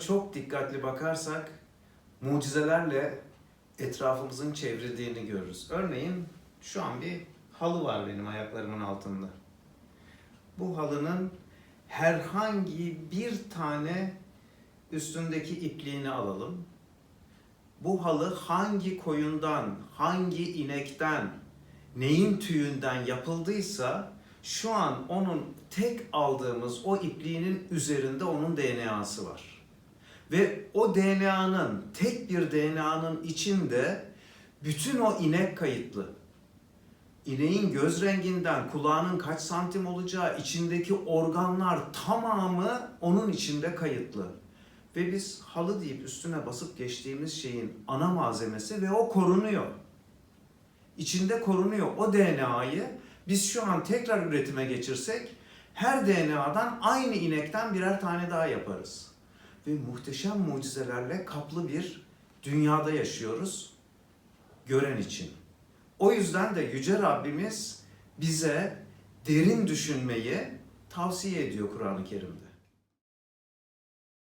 çok dikkatli bakarsak mucizelerle etrafımızın çevrildiğini görürüz. Örneğin şu an bir halı var benim ayaklarımın altında. Bu halının herhangi bir tane üstündeki ipliğini alalım. Bu halı hangi koyundan, hangi inekten, neyin tüyünden yapıldıysa şu an onun tek aldığımız o ipliğinin üzerinde onun DNA'sı var. Ve o DNA'nın, tek bir DNA'nın içinde bütün o inek kayıtlı. İneğin göz renginden, kulağının kaç santim olacağı, içindeki organlar tamamı onun içinde kayıtlı. Ve biz halı deyip üstüne basıp geçtiğimiz şeyin ana malzemesi ve o korunuyor. İçinde korunuyor o DNA'yı biz şu an tekrar üretime geçirsek her DNA'dan aynı inekten birer tane daha yaparız. Ve muhteşem mucizelerle kaplı bir dünyada yaşıyoruz gören için. O yüzden de Yüce Rabbimiz bize derin düşünmeyi tavsiye ediyor Kur'an-ı Kerim'de.